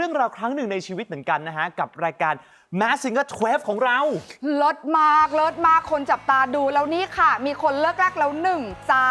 รื่องราวครั้งหนึ่งในชีวิตเหมือนกันนะฮะ กับรายการ Mass Singer 12 ของเราลดมากลดมากคนจับตาดูแล้วนี่ค่ะ มีคนเลิกรักแล้วหนึ่งจ้า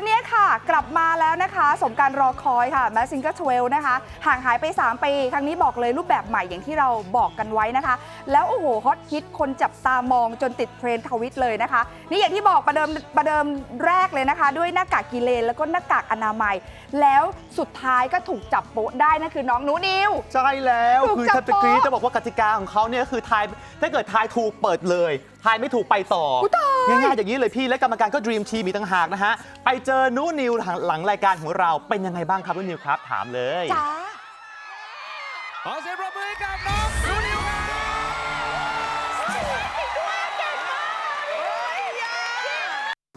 ก็เนี่ยค่ะ กลับมาแล้วนะคะ สมการรอคอยค่ะแมสซิงเกิล12นะคะ ห่างหายไป 3 ปี ครั้งนี้บอกเลยรูปแบบใหม่อย่างที่เราบอกกันไว้นะคะ แล้วโอ้โหฮอตฮิตคนจับตามองจนติดเทรนด์ทวิตเลยนะคะ นี่อย่างที่บอกประเดิมประเดิมแรกเลยนะคะ ด้วยหน้ากากกิเลนแล้วก็หน้ากากอนามัย แล้วสุดท้ายก็ถูกจับโป๊ะได้นั่นคือน้องหนูนิว ใช่แล้ว ถูกคือจับถ้าจะกรีดโป๊ะจะบอกว่ากติกาของเขาเนี่ยคือทายถ้าเกิดทายถูกเปิดเลยทายไม่ถูกไปต่ออยตายง่ายๆอย่างนี้เลยพี่และกรรมการก็ Dream Team มีต่างหากนะฮะไปเจอนูนิวหลังรายการของเราเป็นยังไงบ้างครับนูนิวครับถามเลยจ้าขอเสียงปรบมือให้กับน้องนูนิวครับ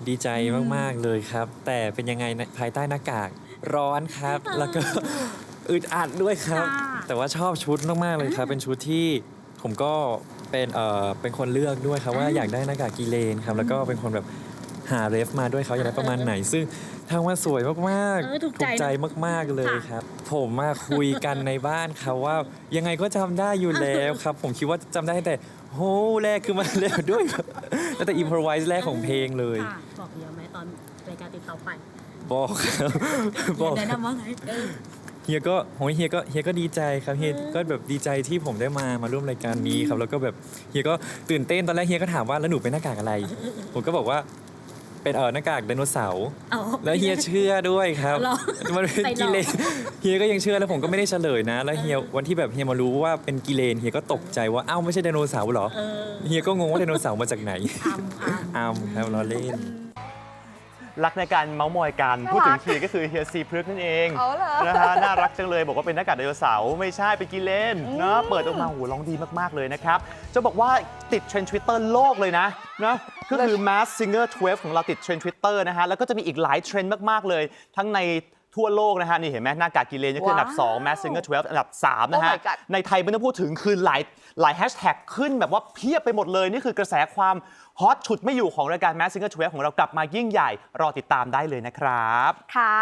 ดีใจมาก ๆ เลยครับ แต่เป็นยังไงนะภายใต้หน้ากากร้อนครับ แล้วก็อึดอัดด้วยครับ แต่ว่าชอบชุดมาก ๆ เลยครับ เป็นชุดที่ผมก็ เป็นเอ่อเป็นคนเลือกด้วยครับว่าอยากได้หน้ากากกีเลนครับแล้วก็เป็นคนแบบหาเรฟมาด้วยเขาอยากได้ประมาณไหน ซึ่งทางว่าสวยมากเออถูกใจใจมากๆเลยครับ ผมมาคุยกันในบ้านครับว่ายังไงก็จำได้อยู่แล้วครับ ผมคิดว่าจำได้ตั้งแต่โหแรกคือมาแล้วด้วยครับตั้งแต่อิมพอไวส์แรกของเพลงเลยค่ะบอกเยอะไหมตอนรายการติดต่อไปบอกครับบอก แนะนำว่าไงเออ เฮียก็โหยเฮียก็เฮียก็ดีใจครับเฮียเออก็แบบดีใจที่ผมได้มามาร่วมรายการนี้ครับแล้วก็แบบเฮียก็ตื่นเต้นตอนแรกเฮียก็ถามว่าแล้วหนูเป็นหน้ากากอะไร ผมก็บอกว่าเป็นเออหน้ากากไดโนเสาร์เอาแล้วเฮียเชื่อด้วยครับเหรอมันเป็นใจหลอกกิเลนเฮียก็ยังเชื่อแล้วผมก็ไม่ได้เฉลยนะ แล้วเฮียวันที่แบบเฮียมารู้ว่าเป็นกิเลนเฮียก็ตกใจว่าอ้าวไม่ใช่ไดโนเสาร์เหรอเออ เฮียก็งงว่าไดโนเสาร์มาจากไหนอัมอัมอ้าวครับเราเล่น รักในการเมาส์มอยกันน่ารักพูดถึงทีก็คือเฮียซีพฤกษ์นั่นเองเอาเหรอ นะฮะน่ารักจังเลยบอกว่าเป็นหน้ากากไดโนเสาร์ไม่ใช่เป็นกิเลนเนาะเปิดออกมาโหร้องดีมากๆเลยนะครับ จะบอกว่าติดเทรนด์ทวิตเตอร์โลกเลยนะนะก็คือ Mass Singer 12 ของเราติดเทรนด์ทวิตเตอร์นะฮะ แล้วก็จะมีอีกหลายเทรนด์มากๆเลย ทั้งใน ทั่วโลกนะฮะ นี่เห็นไหมหน้ากากกิเลนนี่คืออันดับว้าว2 Mass Singer 12 อันดับ 3 นะฮะ Oh my god ในไทยไม่ต้องพูดถึงคือหลายหลายแฮชแท็กขึ้นแบบว่าเพียบไปหมดเลย นี่คือกระแสความฮอตฉุดไม่อยู่ของรายการ Mass Singer 12 ของเรากลับมายิ่งใหญ่ รอติดตามได้เลยนะครับ ค่ะ